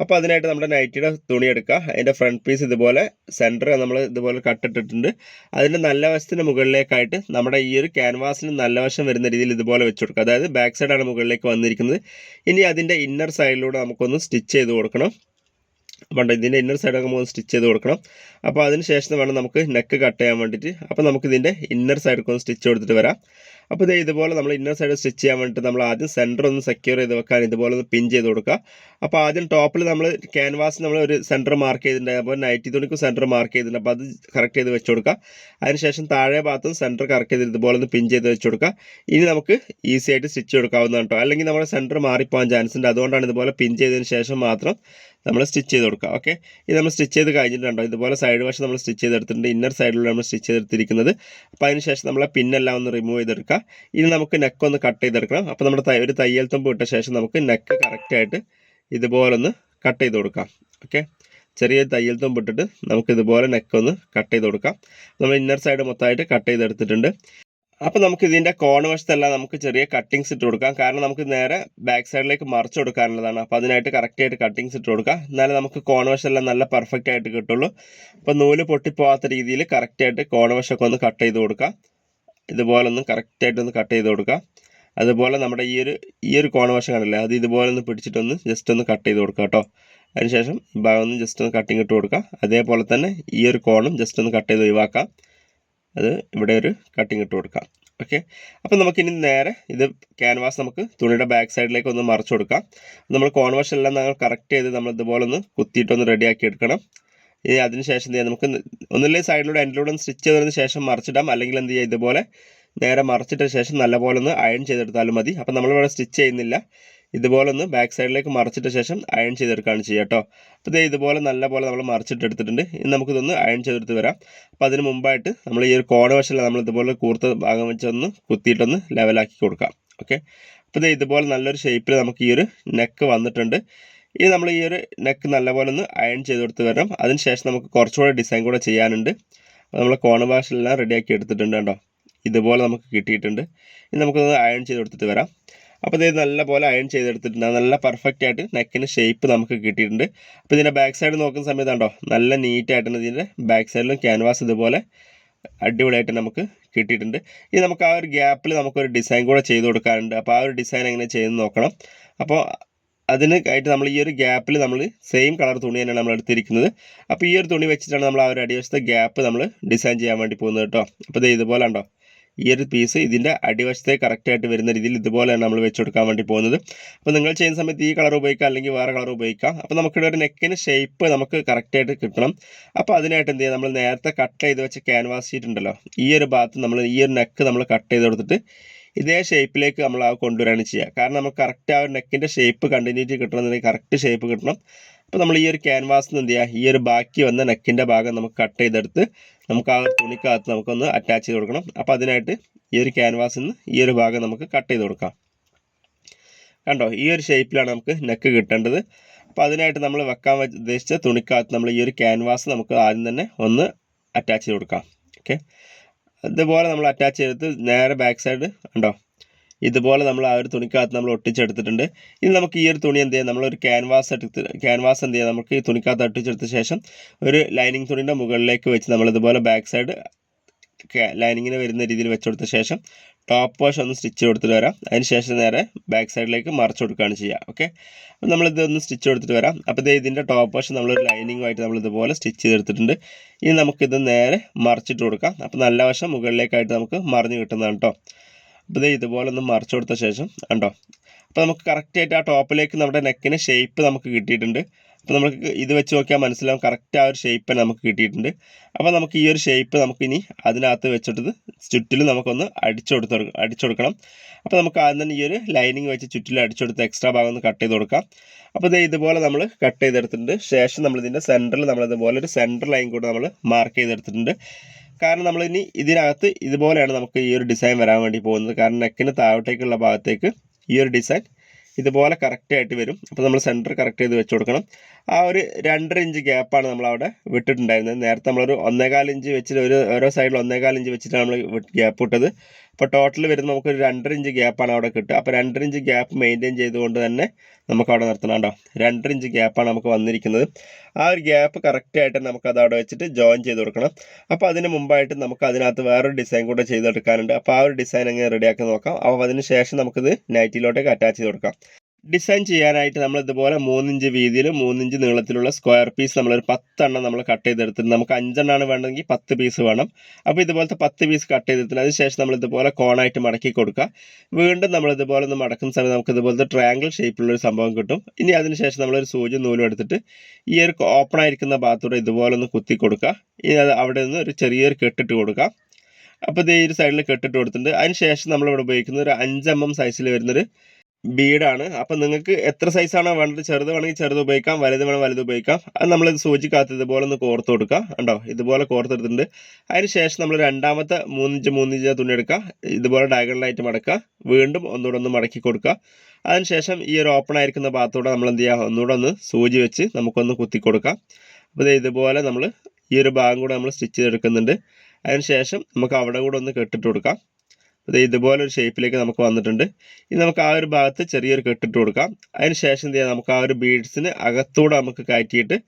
A: അപ്പോൾ അതിനായിട്ട് നമ്മുടെ നൈറ്റിയുടെ തുണി എടുക്കുക. അതിന്റെ ഫ്രണ്ട് പീസ് ഇതുപോലെ സെന്റർ നമ്മൾ ഇതുപോലെ കട്ടിട്ടിട്ടുണ്ട് അതിന്റെ നല്ല വശത്തിന് മുകളിലേക്കായിട്ട് നമ്മുടെ ഈ ഒരു ക്യാൻവാസിന് നല്ല വശം വരുന്ന രീതിയിൽ ഇതുപോലെ വെച്ച് കൊടുക്കുക. അതായത് ബാക്ക് സൈഡാണ് മുകളിലേക്ക് വന്നിരിക്കുന്നത്. ഇനി അതിന്റെ ഇന്നർ സൈഡിലൂടെ നമുക്കൊന്ന് സ്റ്റിച്ച് ചെയ്ത് കൊടുക്കണം. അപ്പോൾ ഇതിന്റെ ഇന്നർ സൈഡൊക്കെ നമുക്ക് സ്റ്റിച്ച് ചെയ്ത് കൊടുക്കണം. അപ്പോൾ അതിന് ശേഷം വേണം നമുക്ക് നെക്ക് കട്ട് ചെയ്യാൻ വേണ്ടിയിട്ട്. അപ്പോൾ നമുക്കിതിന്റെ ഇന്നർ സൈഡൊക്കെ ഒന്ന് സ്റ്റിച്ച് കൊടുത്തിട്ട് വരാം. അപ്പോൾ ഇത് ഇതുപോലെ നമ്മൾ ഇന്നർ സൈഡ് സ്റ്റിച്ച് ചെയ്യാൻ വേണ്ടിയിട്ട് നമ്മൾ ആദ്യം സെന്റർ ഒന്ന് സെക്യൂർ ചെയ്ത് വെക്കാൻ ഇതുപോലെ ഒന്ന് പിൻ ചെയ്ത് കൊടുക്കുക. അപ്പോൾ ആദ്യം ടോപ്പിൽ നമ്മൾ ക്യാൻവാസ് നമ്മൾ ഒരു സെന്റർ മാർക്ക് ചെയ്തിട്ടുണ്ട്. അപ്പോൾ നൈറ്റി തുണിക്ക് സെന്റർ മാർക്ക് ചെയ്തിട്ടുണ്ട്. അപ്പോൾ അത് കറക്റ്റ് ചെയ്ത് വെച്ച് കൊടുക്കുക. അതിനുശേഷം താഴെ ഭാഗത്തും സെന്റർ കറക്റ്റ് ചെയ്ത് ഇതുപോലെ ഒന്ന് പിൻ ചെയ്ത് വെച്ച് കൊടുക്കുക. ഇനി നമുക്ക് ഈസി ആയിട്ട് സ്റ്റിച്ച് കൊടുക്കാവുന്നതാണ് കേട്ടോ അല്ലെങ്കിൽ നമ്മുടെ സെന്റർ മാറിപ്പോകാൻ ചാൻസ് ഉണ്ട്. അതുകൊണ്ടാണ് ഇതുപോലെ പിൻ ചെയ്തതിന് ശേഷം മാത്രം നമ്മൾ സ്റ്റിച്ച് ചെയ്ത് കൊടുക്കുക. ഓക്കെ ഇത് നമ്മൾ സ്റ്റിച്ച് ചെയ്ത് കഴിഞ്ഞിട്ടുണ്ടോ ഇതുപോലെ സൈഡ് വശം നമ്മൾ സ്റ്റിച്ച് ചെയ്തെടുത്തിട്ടുണ്ട്. ഇന്നർ സൈഡിലൂടെ നമ്മൾ സ്റ്റിച്ച് ചെയ്തെടുത്തിരിക്കുന്നത്. അപ്പോൾ അതിനുശേഷം നമ്മൾ പിന്നെല്ലാം ഒന്ന് റിമൂവ് ചെയ്തെടുക്കുക. ഇനി നമുക്ക് നെക്ക് ഒന്ന് കട്ട് ചെയ്തെടുക്കണം. അപ്പോൾ നമ്മുടെ തൈ- ഒരു തയ്യൽ തുമ്പ് ഇട്ട ശേഷം നമുക്ക് നെക്ക് കറക്റ്റായിട്ട് ഇതുപോലൊന്ന് കട്ട് ചെയ്ത് കൊടുക്കാം. ഓക്കെ ചെറിയ തയ്യൽ തുമ്പ് ഇട്ടിട്ട് നമുക്ക് ഇതുപോലെ നെക്ക് ഒന്ന് കട്ട് ചെയ്ത് കൊടുക്കാം. നമ്മൾ ഇന്നർ സൈഡ് മൊത്തമായിട്ട് കട്ട് ചെയ്തെടുത്തിട്ടുണ്ട്. അപ്പോൾ നമുക്ക് ഇതിന്റെ കോൺ വശത്തെല്ലാം നമുക്ക് ചെറിയ കട്ടിങ്സ് ഇട്ട് കൊടുക്കാം. കാരണം നമുക്ക് നേരെ ബാക്ക് സൈഡിലേക്ക് മറിച്ച് കൊടുക്കാനുള്ളതാണ്. അപ്പോൾ അതിനായിട്ട് കറക്റ്റായിട്ട് കട്ടിങ്സ് ഇട്ട് കൊടുക്കാം. എന്നാലേ നമുക്ക് കോൺ വശമെല്ലാം നല്ല പെർഫെക്റ്റ് ആയിട്ട് കിട്ടുള്ളൂ. അപ്പോൾ നൂൽ പൊട്ടിപ്പോവാത്ത രീതിയിൽ കറക്റ്റായിട്ട് കോൺ വശമൊക്കെ ഒന്ന് കട്ട് ചെയ്ത് കൊടുക്കാം. ഇതുപോലെ ഒന്ന് കറക്റ്റായിട്ട് ഒന്ന് കട്ട് ചെയ്ത് കൊടുക്കുക അതുപോലെ നമ്മുടെ ഈ ഒരു ഈ ഒരു കോണവശം വശം കണ്ടില്ലേ അത് ഇതുപോലെ ഒന്ന് പിടിച്ചിട്ടൊന്ന് ജസ്റ്റ് ഒന്ന് കട്ട് ചെയ്ത് കൊടുക്കുക കേട്ടോ അതിനുശേഷം ഈ ഭാഗം ഒന്ന് ജസ്റ്റ് ഒന്ന് കട്ടിങ് ഇട്ട് കൊടുക്കുക അതേപോലെ തന്നെ ഈ ഒരു കോണും ജസ്റ്റ് ഒന്ന് കട്ട് ചെയ്ത് ഒഴിവാക്കാം. അത് ഇവിടെ ഒരു കട്ടിങ് ഇട്ട് കൊടുക്കാം. ഓക്കെ അപ്പോൾ നമുക്കിനി നേരെ ഇത് ക്യാൻവാസ് നമുക്ക് തുണിയുടെ ബാക്ക് സൈഡിലേക്ക് ഒന്ന് മറിച്ചു കൊടുക്കാം. നമ്മൾ കോൺവശം എല്ലാം നമ്മൾ കറക്റ്റ് ചെയ്ത് നമ്മൾ ഇതുപോലെ ഒന്ന് കുത്തിയിട്ടൊന്ന് റെഡിയാക്കി എടുക്കണം. ഇനി അതിനുശേഷം എന്ത് ചെയ്യാം? നമുക്ക് ഒന്നുമില്ലെങ്കിൽ സൈഡിലൂടെ എൻഡിലൂടെ ഒന്ന് സ്റ്റിച്ച് ചെയ്തതിന് ശേഷം മറിച്ചിടാം. അല്ലെങ്കിൽ എന്ത് ചെയ്യുക ഇതുപോലെ നേരെ മറിച്ചിട്ട ശേഷം നല്ലപോലെ ഒന്ന് അയൺ ചെയ്തെടുത്താലും മതി. അപ്പോൾ നമ്മളിവിടെ സ്റ്റിച്ച് ചെയ്യുന്നില്ല. ഇതുപോലെ ഒന്ന് ബാക്ക് സൈഡിലേക്ക് മറിച്ചിട്ട ശേഷം അയൺ ചെയ്തെടുക്കുകയാണ് ചെയ്യുക കേട്ടോ. അപ്പോൾ ഇതേ ഇതുപോലെ നല്ല പോലെ നമ്മൾ മറിച്ചിട്ടെടുത്തിട്ടുണ്ട് ഇനി നമുക്കിതൊന്ന് അയൺ ചെയ്തെടുത്ത് വരാം. അപ്പോൾ അതിന് മുമ്പായിട്ട് നമ്മൾ ഈ ഒരു കോണ വശമല്ല നമ്മൾ ഇതുപോലെ കൂർത്ത ഭാഗം വെച്ചൊന്ന് കുത്തിയിട്ടൊന്ന് ലെവലാക്കി കൊടുക്കാം. ഓക്കെ? അപ്പോൾ ഇതേ ഇതുപോലെ നല്ലൊരു ഷേപ്പിൽ നമുക്ക് ഈ ഒരു നെക്ക് വന്നിട്ടുണ്ട്. ഇനി നമ്മൾ ഈ ഒരു നെക്ക് നല്ലപോലെ ഒന്ന് അയൺ ചെയ്ത് കൊടുത്ത് വരണം അതിനുശേഷം നമുക്ക് കുറച്ചുകൂടെ ഡിസൈൻ കൂടെ ചെയ്യാനുണ്ട്. നമ്മൾ കോണ ഭാഷയിലെല്ലാം റെഡിയാക്കി എടുത്തിട്ടുണ്ട് കേട്ടോ ഇതുപോലെ നമുക്ക് കിട്ടിയിട്ടുണ്ട്. ഇനി നമുക്കൊന്ന് അയൺ ചെയ്ത് കൊടുത്തിട്ട് വരാം അപ്പോൾ ഇത് നല്ല പോലെ അയൺ ചെയ്തെടുത്തിട്ടുണ്ട് നല്ല പെർഫെക്റ്റ് ആയിട്ട് നെക്കിന് ഷേപ്പ് നമുക്ക് കിട്ടിയിട്ടുണ്ട്. അപ്പോൾ ഇതിന്റെ ബാക്ക് സൈഡ് നോക്കുന്ന സമയത്ത് കണ്ടോ? നല്ല നീറ്റായിട്ടാണ് ഇതിന്റെ ബാക്ക് സൈഡിലും ക്യാൻവാസ് ഇതുപോലെ അടിപൊളിയായിട്ട് നമുക്ക് കിട്ടിയിട്ടുണ്ട്. ഇനി നമുക്ക് ആ ഒരു ഗ്യാപ്പിൽ നമുക്കൊരു ഡിസൈൻ കൂടെ ചെയ്ത് കൊടുക്കാറുണ്ട് അപ്പോൾ ആ ഒരു ഡിസൈൻ എങ്ങനെ ചെയ്ത് നോക്കണം. അപ്പോൾ അതിന് ആയിട്ട് നമ്മൾ ഈ ഒരു ഗ്യാപ്പിൽ നമ്മൾ സെയിം കളർ തുണി തന്നെയാണ് നമ്മൾ എടുത്തിരിക്കുന്നത്. അപ്പോൾ ഈ ഒരു തുണി വെച്ചിട്ടാണ് നമ്മൾ ആ ഒരു അടിവശത്തെ ഗ്യാപ്പ് നമ്മൾ ഡിസൈൻ ചെയ്യാൻ വേണ്ടി പോകുന്നത് കേട്ടോ. അപ്പോൾ ഇത് ഇതുപോലെ ഉണ്ടോ ഈ ഒരു പീസ് ഇതിന്റെ അടിവശത്തെ കറക്റ്റായിട്ട് വരുന്ന രീതിയിൽ ഇതുപോലെയാണ് നമ്മൾ വെച്ച് കൊടുക്കാൻ വേണ്ടി പോകുന്നത്. അപ്പോൾ നിങ്ങൾ ചെയ്യുന്ന സമയത്ത് ഈ കളർ ഉപയോഗിക്കാം അല്ലെങ്കിൽ വേറെ കളർ ഉപയോഗിക്കാം. അപ്പോൾ നമുക്കിവിടെ ഒരു നെക്കിന് ഷേപ്പ് നമുക്ക് കറക്റ്റായിട്ട് കിട്ടണം. അപ്പോൾ അതിനായിട്ട് എന്ത് ചെയ്യുക നമ്മൾ നേരത്തെ കട്ട് ചെയ്ത് വെച്ച ക്യാൻവാസ് ഷീറ്റ് ഉണ്ടല്ലോ ഈ ഒരു ഭാഗത്ത് നമ്മൾ ഈ ഒരു നെക്ക് നമ്മൾ കട്ട് ചെയ്ത് കൊടുത്തിട്ട് ഇതേ ഷേപ്പിലേക്ക് നമ്മൾ ആ കൊണ്ടുവരാണ് ചെയ്യുക. കാരണം നമുക്ക് കറക്റ്റ് ആ നെക്കിന്റെ ഷേപ്പ് കണ്ടിന്യൂറ്റി കിട്ടണമെന്നുണ്ടെങ്കിൽ കറക്റ്റ് ഷേപ്പ് കിട്ടണം. അപ്പോൾ നമ്മൾ ഈ ഒരു ക്യാൻവാസിൽ നിന്ന് എന്ത് ചെയ്യുക? ഈ ഒരു ബാക്കി വന്ന നെക്കിന്റെ ഭാഗം നമുക്ക് കട്ട് ചെയ്തെടുത്ത് നമുക്ക് ആ തുണിക്കകത്ത് നമുക്കൊന്ന് അറ്റാച്ച് ചെയ്ത് കൊടുക്കണം. അപ്പോൾ അതിനായിട്ട് ഈ ഒരു ക്യാൻവാസിൽ നിന്ന് ഈ ഒരു ഭാഗം നമുക്ക് കട്ട് ചെയ്ത് കൊടുക്കാം. കണ്ടോ? ഈ ഒരു ഷേപ്പിലാണ് നമുക്ക് നെക്ക് കിട്ടേണ്ടത്. അപ്പോൾ അതിനായിട്ട് നമ്മൾ വെക്കാൻ ഉദ്ദേശിച്ച തുണിക്കകത്ത് നമ്മൾ ഈ ഒരു ക്യാൻവാസ് നമുക്ക് ആദ്യം തന്നെ ഒന്ന് അറ്റാച്ച് ചെയ്ത് കൊടുക്കാം. ഓക്കെ ഇതുപോലെ നമ്മൾ അറ്റാച്ച് ചെയ്തിട്ട് നേരെ ബാക്ക് സൈഡ് ഉണ്ടോ ഇതുപോലെ നമ്മൾ ആ ഒരു തുണിക്കകത്ത് നമ്മൾ ഒട്ടിച്ചെടുത്തിട്ടുണ്ട്. ഇനി നമുക്ക് ഈ ഒരു തുണി എന്ത് ചെയ്യാം? നമ്മളൊരു ക്യാൻവാസ് എടുത്ത് ക്യാൻവാസ് എന്ത് ചെയ്യാം? നമുക്ക് ഈ തുണിക്കകത്ത് ഒട്ടിച്ചെടുത്ത ശേഷം ഒരു ലൈനിങ് തുണിന്റെ മുകളിലേക്ക് വെച്ച് നമ്മൾ ഇതുപോലെ ബാക്ക് സൈഡ് ലൈനിങ്ങിന് വരുന്ന രീതിയിൽ വെച്ചെടുത്ത ശേഷം ടോപ്പ് വാഷ് ഒന്ന് സ്റ്റിച്ച് കൊടുത്തിട്ട് വരാം. അതിന് ശേഷം നേരെ ബാക്ക് സൈഡിലേക്ക് മറിച്ച് കൊടുക്കുകയാണ് ചെയ്യുക. ഓക്കെ അപ്പോൾ നമ്മളിതൊന്ന് സ്റ്റിച്ച് കൊടുത്തിട്ട് വരാം. അപ്പോൾ ഇത് ഇതിന്റെ ടോപ്പ് വാഷ് നമ്മളൊരു ലൈനിങ്ങുമായിട്ട് നമ്മൾ ഇതുപോലെ സ്റ്റിച്ച് ചെയ്തെടുത്തിട്ടുണ്ട്. ഇനി നമുക്കിത് നേരെ മറിച്ചിട്ട് കൊടുക്കാം. അപ്പോൾ നല്ല വശം മുകളിലേക്കായിട്ട് നമുക്ക് മറിഞ്ഞ് കിട്ടുന്നതാണ് കേട്ടോ അപ്പോൾ ഇത് ഇതുപോലെ ഒന്ന് മറിച്ച് കൊടുത്ത ശേഷം ഉണ്ടോ അപ്പോൾ നമുക്ക് കറക്റ്റായിട്ട് ആ ടോപ്പിലേക്ക് നമ്മുടെ നെക്കിന് ഷേപ്പ് നമുക്ക് കിട്ടിയിട്ടുണ്ട്. അപ്പോൾ നമുക്ക് ഇത് വെച്ച് നോക്കിയാൽ മനസ്സിലാവും കറക്റ്റ് ആ ഒരു ഷേപ്പ് നമുക്ക് കിട്ടിയിട്ടുണ്ട്. അപ്പോൾ നമുക്ക് ഈ ഒരു ഷേപ്പ് നമുക്ക് ഇനി അതിനകത്ത് വെച്ചിട്ട് ചുറ്റിലും നമുക്കൊന്ന് അടിച്ചു കൊടുത്ത് അടിച്ചു കൊടുക്കണം. അപ്പോൾ നമുക്ക് ആദ്യം തന്നെ ഈ ഒരു ലൈനിങ് വെച്ച് ചുറ്റിലും അടിച്ചെടുത്ത് എക്സ്ട്രാ ഭാഗം ഒന്ന് കട്ട് ചെയ്ത് കൊടുക്കാം. അപ്പോൾ ഇത് ഇതുപോലെ നമ്മൾ കട്ട് ചെയ്തെടുത്തിട്ടുണ്ട്. ശേഷം നമ്മൾ ഇതിന്റെ സെന്ററിൽ നമ്മൾ ഇതുപോലെ ഒരു സെന്റർ ലൈൻ കൂടെ നമ്മൾ മാർക്ക് ചെയ്തെടുത്തിട്ടുണ്ട്. കാരണം നമ്മൾ ഇനി ഇതിനകത്ത് ഇതുപോലെയാണ് നമുക്ക് ഈ ഒരു ഡിസൈൻ വരാൻ വേണ്ടി പോകുന്നത്. കാരണം നെക്കിന് താഴോട്ടേക്കുള്ള ഭാഗത്തേക്ക് ഈ ഒരു ഡിസൈൻ ഇതുപോലെ കറക്റ്റ് ആയിട്ട് വരും. അപ്പോൾ നമ്മൾ സെന്റർ കറക്റ്റ് ചെയ്ത് വെച്ച് കൊടുക്കണം. ആ ഒരു രണ്ടര ഇഞ്ച് ഗ്യാപ്പാണ് നമ്മളവിടെ വിട്ടിട്ടുണ്ടായിരുന്നത്. നേരത്തെ നമ്മളൊരു ഒന്നേകാൽ ഇഞ്ച് വെച്ചിട്ട് ഒരു ഓരോ സൈഡിൽ ഒന്നേകാൽ ഇഞ്ച് വെച്ചിട്ടാണ് നമ്മൾ ഗ്യാപ്പ് വിട്ടത് അപ്പോൾ ടോട്ടൽ വരുന്ന നമുക്കൊരു രണ്ടര ഇഞ്ച് ഗ്യാപ്പാണ് അവിടെ കിട്ടുക. അപ്പോൾ രണ്ടര ഇഞ്ച് ഗ്യാപ്പ് മെയിന്റെയിൻ ചെയ്തുകൊണ്ട് തന്നെ നമുക്ക് അവിടെ നിർത്തണം കേട്ടോ. രണ്ടര ഇഞ്ച് ഗ്യാപ്പാണ് നമുക്ക് വന്നിരിക്കുന്നത്. ആ ഒരു ഗ്യാപ്പ് കറക്റ്റായിട്ട് നമുക്ക് അത് അവിടെ വെച്ചിട്ട് ജോയിൻ ചെയ്ത് കൊടുക്കണം. അപ്പോൾ അതിന് മുമ്പായിട്ട് നമുക്ക് അതിനകത്ത് വേറൊരു ഡിസൈൻ കൂടെ ചെയ്തെടുക്കാനുണ്ട്. അപ്പോൾ ആ ഒരു ഡിസൈൻ എങ്ങനെ റെഡിയാക്കി നോക്കാം. അപ്പോൾ അതിന് ശേഷം നമുക്കിത് നൈറ്റിയിലോട്ടേക്ക് അറ്റാച്ച് ചെയ്ത് കൊടുക്കാം. ഡിസൈൻ ചെയ്യാനായിട്ട് നമ്മൾ ഇതുപോലെ മൂന്നിഞ്ച് വീതിയിൽ മൂന്നിഞ്ച് നീളത്തിലുള്ള സ്ക്വയർ പീസ് നമ്മളൊരു പത്തെണ്ണം നമ്മൾ കട്ട് ചെയ്തെടുത്തിട്ട് നമുക്ക് അഞ്ചെണ്ണമാണ് വേണമെങ്കിൽ പത്ത് പീസ് വേണം. അപ്പോൾ ഇതുപോലത്തെ പത്ത് പീസ് കട്ട് ചെയ്തിട്ട് അതിനുശേഷം നമ്മൾ ഇതുപോലെ കോണായിട്ട് മടക്കി കൊടുക്കുക. വീണ്ടും നമ്മൾ ഇതുപോലെ ഒന്ന് മടക്കുന്ന സമയത്ത് നമുക്ക് ഇതുപോലത്തെ ട്രയാങ്കിൾ ഷേപ്പിലുള്ളൊരു സംഭവം കിട്ടും. ഇനി അതിനുശേഷം നമ്മളൊരു സൂചി നൂലും എടുത്തിട്ട് ഈ ഒരു ഓപ്പൺ ആയിരിക്കുന്ന ഭാഗത്തൂടെ ഇതുപോലെ ഒന്ന് കുത്തി കൊടുക്കുക. ഇനി അത് അവിടെ നിന്ന് ഒരു ചെറിയൊരു കെട്ടിട്ട് കൊടുക്കുക. അപ്പോൾ ഇത് ഈ ഒരു സൈഡിൽ കെട്ടിട്ട് കൊടുത്തിട്ടുണ്ട്. അതിന് ശേഷം നമ്മളിവിടെ ഉപയോഗിക്കുന്ന ഒരു അഞ്ച് എം എം സൈസിൽ വരുന്നൊരു ബീഡാണ്. അപ്പം നിങ്ങൾക്ക് എത്ര സൈസാണോ വേണ്ടത് ചെറുത് വേണമെങ്കിൽ ചെറുത് ഉപയോഗിക്കാം വലുത് വേണം വലുത് ഉപയോഗിക്കാം. അത് നമ്മൾ സൂചിക്കകത്ത് ഇതുപോലെ ഒന്ന് കോർത്ത് കൊടുക്കുക ഉണ്ടോ ഇതുപോലെ കോർത്തെടുത്തിട്ടുണ്ട് അതിന് ശേഷം നമ്മൾ രണ്ടാമത്തെ മൂന്നിഞ്ച് മൂന്നിഞ്ച് തുണി എടുക്കുക. ഇതുപോലെ ഡയഗണലായിട്ട് മടക്കുക. വീണ്ടും ഒന്നുകൂടെ ഒന്ന് മടക്കി കൊടുക്കുക. അതിനുശേഷം ഈ ഒരു ഓപ്പൺ ആയിരിക്കുന്ന ഭാഗത്തൂടെ നമ്മൾ എന്ത് ചെയ്യുക? ഒന്നുകൂടെ ഒന്ന് സൂചി വെച്ച് നമുക്കൊന്ന് കുത്തി കൊടുക്കാം. അപ്പോൾ ഇതുപോലെ നമ്മൾ ഈ ഒരു ഭാഗം കൂടെ നമ്മൾ സ്റ്റിച്ച് ചെയ്തെടുക്കുന്നുണ്ട്. അതിനുശേഷം നമുക്ക് അവിടെ കൂടെ ഒന്ന് കെട്ടിട്ട് കൊടുക്കാം. അത് ഇതുപോലെ ഒരു ഷേപ്പിലേക്ക് നമുക്ക് വന്നിട്ടുണ്ട്. ഇനി നമുക്ക് ആ ഒരു ഭാഗത്ത് ചെറിയൊരു കെട്ടിട്ട് കൊടുക്കാം. അതിന് ശേഷം എന്ത് ചെയ്യാം? നമുക്ക് ആ ഒരു ബീഡ്സിന് അകത്തൂടെ നമുക്ക് കയറ്റിയിട്ട്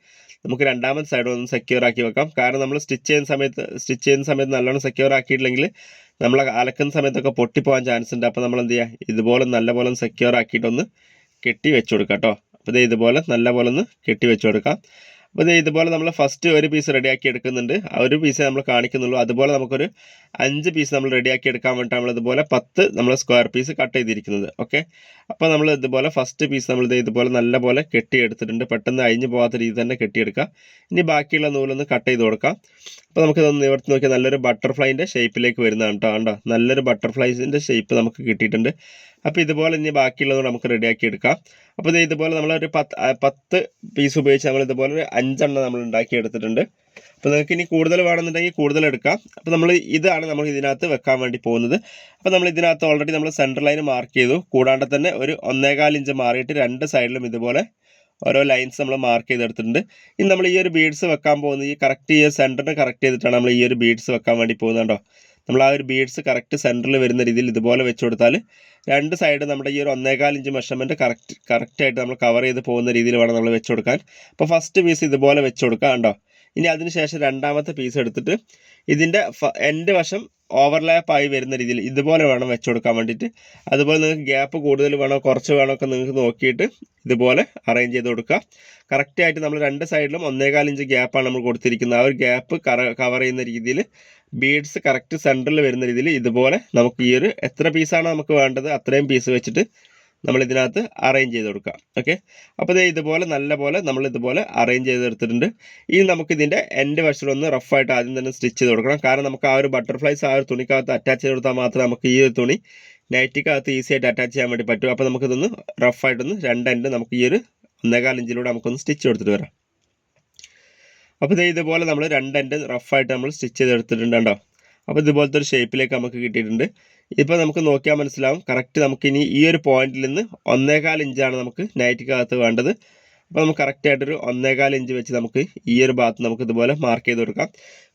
A: നമുക്ക് രണ്ടാമത്തെ സൈഡ് ഒന്ന് സെക്യൂർ ആക്കി വെക്കാം. കാരണം നമ്മൾ സ്റ്റിച്ച് ചെയ്യുന്ന സമയത്ത് സ്റ്റിച്ച് ചെയ്യുന്ന സമയത്ത് നല്ലോണം സെക്യൂർ ആക്കിയിട്ടില്ലെങ്കിൽ നമ്മൾ അലക്കുന്ന സമയത്തൊക്കെ പൊട്ടിപ്പോകാൻ ചാൻസ് ഉണ്ട്. അപ്പോൾ നമ്മൾ എന്ത് ചെയ്യുക ഇതുപോലെ നല്ലപോലെ സെക്യൂർ ആക്കിയിട്ടൊന്ന് കെട്ടി വെച്ച് കൊടുക്കാം കേട്ടോ. അപ്പോൾ ഇതേ ഇതുപോലെ നല്ലപോലെ ഒന്ന് കെട്ടി വെച്ച് കൊടുക്കാം. അപ്പോൾ ഇത് ഇതുപോലെ നമ്മൾ ഫസ്റ്റ് ഒരു പീസ് റെഡിയാക്കി എടുക്കുന്നുണ്ട്. ആ ഒരു പീസേ നമ്മൾ കാണിക്കുന്നുള്ളൂ. അതുപോലെ നമുക്കൊരു അഞ്ച് പീസ് നമ്മൾ റെഡിയാക്കി എടുക്കാൻ വേണ്ടിയിട്ട് നമ്മൾ ഇതുപോലെ പത്ത് നമ്മൾ സ്ക്വയർ പീസ് കട്ട് ചെയ്തിരിക്കുന്നത്. ഓക്കെ അപ്പോൾ നമ്മൾ ഇതുപോലെ ഫസ്റ്റ് പീസ് നമ്മൾ ഇത് ഇതുപോലെ നല്ലപോലെ കെട്ടിയെടുത്തിട്ടുണ്ട്. പെട്ടെന്ന് അഴിഞ്ഞു പോകാത്ത രീതി തന്നെ കെട്ടിയെടുക്കുക ഇനി ബാക്കിയുള്ള നൂലൊന്ന് കട്ട് ചെയ്ത് കൊടുക്കാം. അപ്പോൾ നമുക്കിതൊന്ന് നിവർത്തി നോക്കിയാൽ നല്ലൊരു ബട്ടർഫ്ലൈന്റെ ഷേപ്പിലേക്ക് വരുന്നതാണ് കേട്ടോ കണ്ടോ? നല്ലൊരു ബട്ടർഫ്ലൈസിന്റെ ഷേപ്പ് നമുക്ക് കിട്ടിയിട്ടുണ്ട്. അപ്പോൾ ഇതുപോലെ ഇനി ബാക്കിയുള്ളത് നമുക്ക് റെഡിയാക്കി എടുക്കാം. അപ്പോൾ ഇത് ഇതുപോലെ നമ്മളൊരു പത്ത് പത്ത് പീസ് ഉപയോഗിച്ച് നമ്മൾ ഇതുപോലെ ഒരു അഞ്ചെണ്ണം നമ്മൾ ഉണ്ടാക്കി എടുത്തിട്ടുണ്ട് അപ്പോൾ നിങ്ങൾക്ക് ഇനി കൂടുതൽ വേണമെന്നുണ്ടെങ്കിൽ കൂടുതൽ എടുക്കാം. അപ്പോൾ നമ്മൾ ഇതാണ് നമ്മൾ ഇതിനകത്ത് വെക്കാൻ വേണ്ടി പോകുന്നത്. അപ്പോൾ നമ്മൾ ഇതിനകത്ത് ഓൾറെഡി നമ്മൾ സെന്റർ ലൈൻ മാർക്ക് ചെയ്തു. കൂടാണ്ട് തന്നെ ഒരു ഒന്നേകാൽ ഇഞ്ച് മാറിയിട്ട് രണ്ട് സൈഡിലും ഇതുപോലെ ഓരോ ലൈൻസ് നമ്മൾ മാർക്ക് ചെയ്തെടുത്തിട്ടുണ്ട്. ഇനി നമ്മൾ ഈ ഒരു ബീഡ്സ് വെക്കാൻ പോകുന്നത് ഈ കറക്റ്റ് ഈ സെന്ററിന് കറക്റ്റ് ചെയ്തിട്ടാണ് നമ്മൾ ഈ ഒരു ബീഡ്സ് വെക്കാൻ വേണ്ടി പോകുന്നത് കേട്ടോ നമ്മൾ ആ ഒരു ബീഡ്സ് കറക്റ്റ് സെന്ററിൽ വരുന്ന രീതിയിൽ ഇതുപോലെ വെച്ച് കൊടുത്താൽ രണ്ട് സൈഡ് നമ്മുടെ ഈ ഒരു ഒന്നേകാൽ ഇഞ്ച് മെഷർമെന്റ് കറക്റ്റ് കറക്റ്റായിട്ട് നമ്മൾ കവർ ചെയ്ത് പോകുന്ന രീതിയിൽ വേണം നമ്മൾ വെച്ച് കൊടുക്കാൻ അപ്പോൾ ഫസ്റ്റ് പീസ് ഇതുപോലെ വെച്ച് കൊടുക്കുക കണ്ടോ? ഇനി അതിന് ശേഷം രണ്ടാമത്തെ പീസ് എടുത്തിട്ട് ഇതിന്റെ എന്റെ വശം ഓവർലാപ്പ് ആയി വരുന്ന രീതിയിൽ ഇതുപോലെ വേണം വെച്ച് കൊടുക്കാൻ വേണ്ടിയിട്ട്. അതുപോലെ നിങ്ങൾക്ക് ഗ്യാപ്പ് കൂടുതൽ വേണോ കുറച്ച് വേണോ ഒക്കെ നിങ്ങൾക്ക് നോക്കിയിട്ട് ഇതുപോലെ അറേഞ്ച് ചെയ്ത് കൊടുക്കുക. കറക്റ്റായിട്ട് നമ്മൾ രണ്ട് സൈഡിലും ഒന്നേകാൽ ഇഞ്ച് ഗ്യാപ്പാണ് നമ്മൾ കൊടുത്തിരിക്കുന്നത്. ആ ഒരു ഗ്യാപ്പ് കവർ ചെയ്യുന്ന രീതിയിൽ ബീഡ്സ് കറക്റ്റ് സെന്ററിൽ വരുന്ന രീതിയിൽ ഇതുപോലെ നമുക്ക് ഈ ഒരു എത്ര പീസാണ് നമുക്ക് വേണ്ടത് അത്രയും പീസ് വെച്ചിട്ട് നമ്മൾ ഇതിനകത്ത് അറേഞ്ച് ചെയ്ത് കൊടുക്കുക ഓക്കെ അപ്പോൾ ദേ ഇതുപോലെ നല്ല പോലെ നമ്മൾ ഇതുപോലെ അറേഞ്ച് ചെയ്തെടുത്തിട്ടുണ്ട് ഇനി നമുക്ക് ഇതിന്റെ വശമൊന്ന് റഫായിട്ട് ആദ്യം തന്നെ സ്റ്റിച്ച് ചെയ്ത് കൊടുക്കണം. കാരണം നമുക്ക് ആ ഒരു ബട്ടർഫ്ലൈസ് ആ ഒരു തുണിക്കകത്ത് അറ്റാച്ച് ചെയ്ത് കൊടുത്താൽ മാത്രമേ നമുക്ക് ഈ ഒരു തുണി നൈറ്റിക്കകത്ത് ഈസി ആയിട്ട് അറ്റാച്ച് ചെയ്യാൻ വേണ്ടി പറ്റും. അപ്പോൾ നമുക്കിതൊന്ന് റഫായിട്ടൊന്ന് രണ്ട് എൻഡ് നമുക്ക് ഈ ഒരു ഒന്നേകാൽ ഇഞ്ചിലൂടെ നമുക്കൊന്ന് സ്റ്റിച്ച് കൊടുത്തിട്ട് വരാം. അപ്പോൾ ഇതേപോലെ ഇതുപോലെ നമ്മൾ രണ്ട് എൻഡ് റഫായിട്ട് നമ്മൾ സ്റ്റിച്ച് ചെയ്തെടുത്തിട്ടുണ്ട് കേട്ടോ അപ്പോൾ ഇതുപോലത്തെ ഒരു ഷേപ്പിലേക്ക് നമുക്ക് കിട്ടിയിട്ടുണ്ട്. ഇപ്പോൾ നമുക്ക് നോക്കിയാൽ മനസ്സിലാവും. കറക്റ്റ് നമുക്കിനി ഈ ഒരു പോയിന്റിൽ നിന്ന് ഒന്നേകാൽ ഇഞ്ചാണ് നമുക്ക് നൈറ്റിക്കകത്ത് വേണ്ടത്. അപ്പോൾ നമുക്ക് കറക്റ്റായിട്ടൊരു ഒന്നേകാൽ ഇഞ്ച് വെച്ച് നമുക്ക് ഈ ഒരു ഭാഗത്ത് നമുക്ക് ഇതുപോലെ മാർക്ക് ചെയ്ത് കൊടുക്കാം.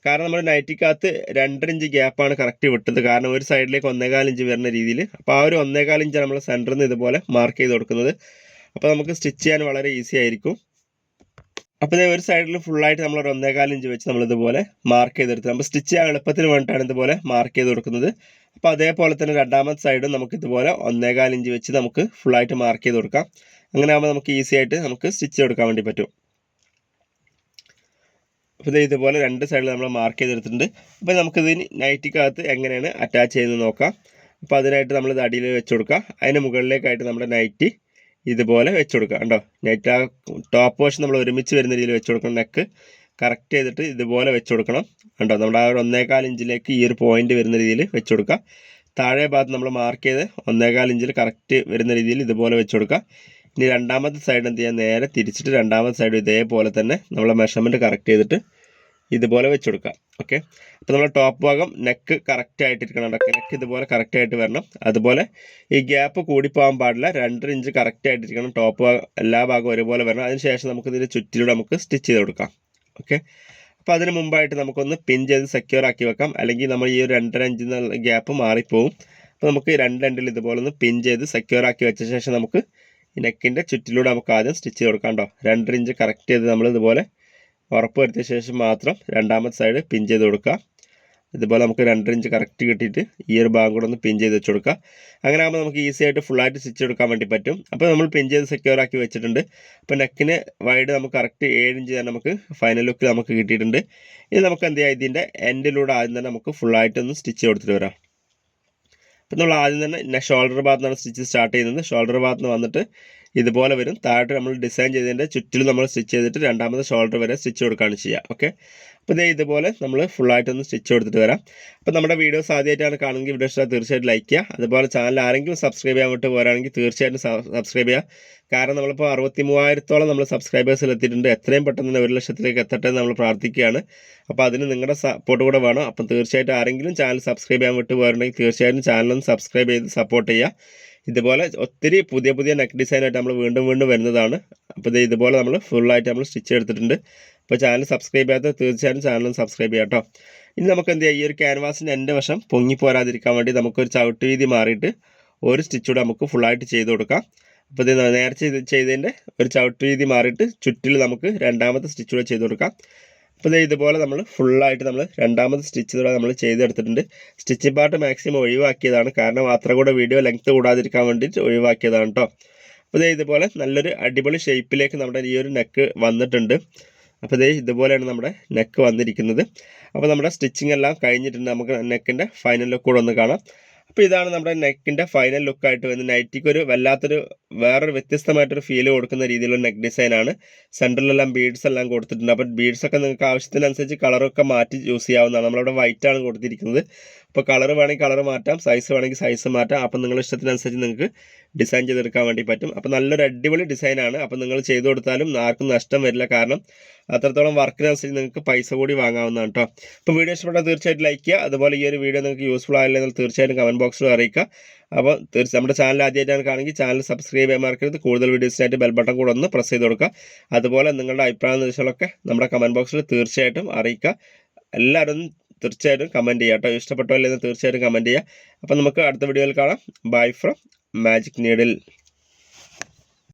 A: കാരണം നമ്മൾ നൈറ്റിക്കകത്ത് രണ്ടര ഇഞ്ച് ഗ്യാപ്പാണ് കറക്റ്റ് വിട്ടത്. കാരണം ഒരു സൈഡിലേക്ക് ഒന്നേകാൽ ഇഞ്ച് വരുന്ന രീതിയിൽ. അപ്പോൾ ആ ഒരു ഒന്നേകാൽ ഇഞ്ചാണ് നമ്മൾ സെന്ററിൽ നിന്ന് ഇതുപോലെ മാർക്ക് ചെയ്ത് കൊടുക്കുന്നത്. അപ്പോൾ നമുക്ക് സ്റ്റിച്ച് ചെയ്യാൻ വളരെ ഈസി ആയിരിക്കും. അപ്പോൾ ഒരു സൈഡിൽ ഫുള്ളായിട്ട് നമ്മൾ ഒരു ഒന്നേകാൽ ഇഞ്ച് വെച്ച് നമ്മളിതുപോലെ മാർക്ക് ചെയ്തെടുത്ത് നമ്മൾ സ്റ്റിച്ച് ചെയ്യാൻ എളുപ്പത്തിന് വേണ്ടിയിട്ടാണ് ഇതുപോലെ മാർക്ക് ചെയ്ത് കൊടുക്കുന്നത്. അപ്പോൾ അതേപോലെ തന്നെ രണ്ടാമത്തെ സൈഡും നമുക്ക് ഇതുപോലെ ഒന്നേകാൽ ഇഞ്ച് വെച്ച് നമുക്ക് ഫുള്ളായിട്ട് മാർക്ക് ചെയ്ത് കൊടുക്കാം. അങ്ങനെ ആകുമ്പോൾ നമുക്ക് ഈസി ആയിട്ട് നമുക്ക് സ്റ്റിച്ച് കൊടുക്കാൻ വേണ്ടി പറ്റും. അപ്പോൾ ഇത് ഇതുപോലെ രണ്ട് സൈഡിൽ നമ്മൾ മാർക്ക് ചെയ്തെടുത്തിട്ടുണ്ട്. അപ്പോൾ നമുക്കിതിന് നൈറ്റിക്കകത്ത് എങ്ങനെയാണ് അറ്റാച്ച് ചെയ്യുന്നത് നോക്കാം. അപ്പോൾ അതിനായിട്ട് നമ്മൾ ഇത് അടിയിൽ വെച്ച് കൊടുക്കുക അതിന് മുകളിലേക്കായിട്ട് നമ്മുടെ നൈറ്റി ഇതുപോലെ വെച്ച് കൊടുക്കുക കണ്ടോ? നെറ്റ് ആ ടോപ്പ് പോർഷൻ നമ്മൾ ഒരുമിച്ച് വരുന്ന രീതിയിൽ വെച്ച് കൊടുക്കണം നെക്ക് കറക്റ്റ് ചെയ്തിട്ട് ഇതുപോലെ വെച്ച് കൊടുക്കണം കണ്ടോ? നമ്മുടെ ആ ഒരു ഒന്നേകാൽ ഇഞ്ചിലേക്ക് ഈ ഒരു പോയിന്റ് വരുന്ന രീതിയിൽ വെച്ച് കൊടുക്കുക താഴെ ഭാഗത്ത് നമ്മൾ മാർക്ക് ചെയ്ത് ഒന്നേകാൽ ഇഞ്ചിൽ കറക്റ്റ് വരുന്ന രീതിയിൽ ഇതുപോലെ വെച്ച് കൊടുക്കുക ഇനി രണ്ടാമത്തെ സൈഡ് എന്ത് ചെയ്യുക നേരെ തിരിച്ചിട്ട് രണ്ടാമത്തെ സൈഡ് ഇതേപോലെ തന്നെ നമ്മൾ മെഷർമെന്റ് കറക്റ്റ് ചെയ്തിട്ട് ഇതുപോലെ വെച്ച് കൊടുക്കാം. ഓക്കെ അപ്പോൾ നമ്മൾ ടോപ്പ് ഭാഗം നെക്ക് കറക്റ്റ് ആയിട്ടിരിക്കണം നെക്ക് ഇതുപോലെ കറക്റ്റ് ആയിട്ട് വരണം. അതുപോലെ ഈ ഗ്യാപ്പ് കൂടി പോകാൻ പാടില്ല. രണ്ടര ഇഞ്ച് കറക്റ്റ് ആയിട്ടിരിക്കണം. ടോപ്പ് ഭാഗം എല്ലാ ഭാഗവും ഒരുപോലെ വരണം. അതിനുശേഷം നമുക്ക് ഇതിന്റെ ചുറ്റിലൂടെ നമുക്ക് സ്റ്റിച്ച് ചെയ്ത് കൊടുക്കാം. ഓക്കെ അപ്പോൾ അതിന് മുമ്പായിട്ട് നമുക്കൊന്ന് പിൻ ചെയ്ത് സെക്യൂർ ആക്കി വെക്കാം. അല്ലെങ്കിൽ നമ്മൾ ഈ ഒരു രണ്ടര ഇഞ്ച് ഗ്യാപ്പ് മാറിപ്പോവും. അപ്പോൾ നമുക്ക് രണ്ട് രണ്ടിൽ ഇതുപോലെ ഒന്ന് പിൻ ചെയ്ത് സെക്യൂർ ആക്കി വെച്ച ശേഷം നമുക്ക് ഈ നെക്കിന്റെ ചുറ്റിലൂടെ നമുക്ക് ആദ്യം സ്റ്റിച്ച് ചെയ്ത് കൊടുക്കാം കേട്ടോ രണ്ടര ഇഞ്ച് കറക്റ്റ് ചെയ്ത് നമ്മൾ ഇതുപോലെ ഉറപ്പ് ശേഷം മാത്രം രണ്ടാമത്തെ സൈഡ് പിൻ ചെയ്ത് കൊടുക്കുക. ഇതുപോലെ നമുക്ക് രണ്ടര ഇഞ്ച് കറക്റ്റ് കിട്ടിയിട്ട് ഈ ഒരു ഭാഗം കൂടെ ഒന്ന് പിൻ ചെയ്ത് വെച്ച് കൊടുക്കുക. അങ്ങനെ ആകുമ്പോൾ നമുക്ക് ഈസി ആയിട്ട് ഫുള്ളായിട്ട് സ്റ്റിച്ച് കൊടുക്കാൻ വേണ്ടി പറ്റും. അപ്പോൾ നമ്മൾ പിൻ ചെയ്ത് സെക്യൂർ ആക്കി വെച്ചിട്ടുണ്ട്. അപ്പോൾ നെക്കിന് വൈഡ് നമുക്ക് കറക്റ്റ് ഏഴ് ഇഞ്ച് തന്നെ നമുക്ക് ഫൈനൽ ലുക്ക് നമുക്ക് കിട്ടിയിട്ടുണ്ട്. ഇനി നമുക്ക് എന്ത് ചെയ്യാം? ഇതിന്റെ എൻഡിലൂടെ ആദ്യം തന്നെ നമുക്ക് ഫുള്ളായിട്ട് ഒന്ന് സ്റ്റിച്ച് കൊടുത്തിട്ട് വരാം. അപ്പോൾ നമ്മൾ ആദ്യം തന്നെ ഷോൾഡർ ഭാഗത്താണ് സ്റ്റിച്ച് സ്റ്റാർട്ട് ചെയ്യുന്നത്. ഷോൾഡർ ഭാഗത്ത് നിന്ന് വന്നിട്ട് ഇതുപോലെ വരും. താഴെ നമ്മൾ ഡിസൈൻ ചെയ്തതിന്റെ ചുറ്റിലും നമ്മൾ സ്റ്റിച്ച് ചെയ്തിട്ട് രണ്ടാമത് ഷോൾഡർ വരെ സ്റ്റിച്ച് കൊടുക്കുകയാണ് ചെയ്യുക. ഓക്കെ അപ്പോൾ ഇതേ ഇതുപോലെ നമ്മൾ ഫുള്ളായിട്ടൊന്ന് സ്റ്റിച്ച് കൊടുത്തിട്ട് വരാം. അപ്പോൾ നമ്മുടെ വീഡിയോസ് ആദ്യമായിട്ടാണ് കാണുമെങ്കിൽ വീഡിയോ ഇഷ്ടം തീർച്ചയായിട്ടും ലൈക്ക് ചെയ്യുക. അതുപോലെ ചാനൽ ആരെങ്കിലും സബ്സ്ക്രൈബ് ചെയ്യാൻ വിട്ട് പോരാണെങ്കിൽ തീർച്ചയായിട്ടും സബ്സ്ക്രൈബ് ചെയ്യുക. കാരണം നമ്മളിപ്പോൾ അറുപത്തി മൂവായിരത്തോളം നമ്മൾ സബ്സ്ക്രൈബേഴ്സിൽ എത്തിയിട്ടുണ്ട്. എത്രയും പെട്ടെന്ന് തന്നെ ഒരു ലക്ഷത്തിലേക്ക് എത്തട്ടെ എന്ന് നമ്മൾ പ്രാർത്ഥിക്കുകയാണ്. അപ്പോൾ അതിന് നിങ്ങളുടെ സപ്പോർട്ട് കൂടെ വേണം. അപ്പം തീർച്ചയായിട്ടും ആരെങ്കിലും ചാനൽ സബ്സ്ക്രൈബ് ചെയ്യാൻ വിട്ട് പോരുണ്ടെങ്കിൽ തീർച്ചയായിട്ടും ചാനലൊന്ന് സബ്സ്ക്രൈബ് ചെയ്ത് സപ്പോർട്ട് ചെയ്യുക. ഇതുപോലെ ഒത്തിരി പുതിയ പുതിയ നെക്ക് ഡിസൈനായിട്ട് നമ്മൾ വീണ്ടും വീണ്ടും വരുന്നതാണ്. അപ്പോൾ ഇത് ഇതുപോലെ നമ്മൾ ഫുള്ളായിട്ട് നമ്മൾ സ്റ്റിച്ച് എടുത്തിട്ടുണ്ട്. അപ്പോൾ ചാനൽ സബ്സ്ക്രൈബ് ചെയ്യാത്ത തീർച്ചയായും ചാനൽ സബ്സ്ക്രൈബ് ചെയ്യാം കേട്ടോ. ഇനി നമുക്ക് എന്ത് ചെയ്യാം? ഈ ഒരു ക്യാൻവാസിന്റെ എന്റെ വശം പൊങ്ങി പോരാതിരിക്കാൻ വേണ്ടി നമുക്കൊരു ചവിട്ട് വീതി മാറിയിട്ട് ഒരു സ്റ്റിച്ചൂടെ നമുക്ക് ഫുള്ളായിട്ട് ചെയ്ത് കൊടുക്കാം. അപ്പോൾ ഇത് നേരത്തെ ചെയ്ത് ചെയ്തതിന്റെ ഒരു ചവിട്ട് വീതി മാറിയിട്ട് ചുറ്റിൽ നമുക്ക് രണ്ടാമത്തെ സ്റ്റിച്ചൂടെ ചെയ്ത് കൊടുക്കാം. അപ്പോൾ ഇതേ ഇതുപോലെ നമ്മൾ ഫുള്ളായിട്ട് നമ്മൾ രണ്ടാമത് സ്റ്റിച്ച് കൂടെ നമ്മൾ ചെയ്തെടുത്തിട്ടുണ്ട്. സ്റ്റിച്ചിങ് പാർട്ട് മാക്സിമം ഒഴിവാക്കിയതാണ്. കാരണം അത്ര കൂടെ വീഡിയോ ലെങ്ത് കൂടാതിരിക്കാൻ വേണ്ടിയിട്ട് ഒഴിവാക്കിയതാണ് കേട്ടോ അപ്പോൾ ഇതേ ഇതുപോലെ നല്ലൊരു അടിപൊളി ഷേപ്പിലേക്ക് നമ്മുടെ ഈ ഒരു നെക്ക് വന്നിട്ടുണ്ട്. അപ്പോൾ ഇതേ ഇതുപോലെയാണ് നമ്മുടെ നെക്ക് വന്നിരിക്കുന്നത്. അപ്പോൾ നമ്മുടെ സ്റ്റിച്ചിങ് എല്ലാം കഴിഞ്ഞിട്ടുണ്ട്. നമുക്ക് നെക്കിന്റെ ഫൈനൽ ലുക്ക് കൂടെ ഒന്ന് കാണാം. അപ്പോൾ ഇതാണ് നമ്മുടെ നെക്കിന്റെ ഫൈനൽ ലുക്കായിട്ട് വരുന്നത്. നൈറ്റിക്ക് ഒരു വല്ലാത്തൊരു വേറൊരു വ്യത്യസ്തമായിട്ടൊരു ഫീൽ കൊടുക്കുന്ന രീതിയിലുള്ള നെക്ക് ഡിസൈനാണ് സെന്ററിലെല്ലാം ബീഡ്സ് എല്ലാം കൊടുത്തിട്ടുണ്ട്. അപ്പോൾ ബീഡ്സ് ഒക്കെ നിങ്ങൾക്ക് ആവശ്യത്തിനനുസരിച്ച് കളറൊക്കെ മാറ്റി യൂസ് ചെയ്യാവുന്നതാണ്. നമ്മളിവിടെ വൈറ്റ് ആണ് കൊടുത്തിരിക്കുന്നത്. അപ്പോൾ കളർ വേണമെങ്കിൽ കളർ മാറ്റാം സൈസ് വേണമെങ്കിൽ സൈസ് മാറ്റാം. അപ്പോൾ നിങ്ങളുടെ ഇഷ്ടത്തിനനുസരിച്ച് നിങ്ങൾക്ക് ഡിസൈൻ ചെയ്തെടുക്കാൻ വേണ്ടി പറ്റും. അപ്പോൾ നല്ലൊരു അടിപൊളി ഡിസൈനാണ് അപ്പോൾ നിങ്ങൾ ചെയ്തു കൊടുത്താലും ആർക്കും നഷ്ടം വരില്ല. കാരണം അത്രത്തോളം വർക്കിനനുസരിച്ച് നിങ്ങൾക്ക് പൈസ കൂടി വാങ്ങാവുന്നതാണ് കേട്ടോ അപ്പോൾ വീഡിയോ ഇഷ്ടപ്പെട്ടാൽ തീർച്ചയായിട്ടും ലൈക്ക് ചെയ്യുക. അതുപോലെ ഈ ഒരു വീഡിയോ നിങ്ങൾക്ക് യൂസ്ഫുൾ ആയില്ലെങ്കിൽ തീർച്ചയായിട്ടും കമന്റ് ബോക്സിൽ അറിയിക്കുക. അപ്പോൾ തീർച്ച നമ്മുടെ ചാനൽ ആദ്യമായിട്ടാണ് കാണുമെങ്കിൽ ചാനൽ സബ്സ്ക്രൈബ് ചെയ്യാൻ മറക്കരുത്. കൂടുതൽ വീഡിയോസിനായിട്ട് ബെൽ ബട്ടൺ കൂടെ ഒന്ന് പ്രസ് ചെയ്ത് കൊടുക്കുക. അതുപോലെ നിങ്ങളുടെ അഭിപ്രായ നിർദ്ദേശങ്ങളൊക്കെ നമ്മുടെ കമന്റ് ബോക്സിൽ തീർച്ചയായിട്ടും അറിയിക്കുക. എല്ലാവരും തീർച്ചയായിട്ടും കമന്റ് ചെയ്യുക കേട്ടോ ഇഷ്ടപ്പെട്ടോ അല്ലെങ്കിൽ തീർച്ചയായിട്ടും കമന്റ് ചെയ്യുക അപ്പോൾ നമുക്ക് അടുത്ത വീഡിയോയിൽ കാണാം. Bye from magic needle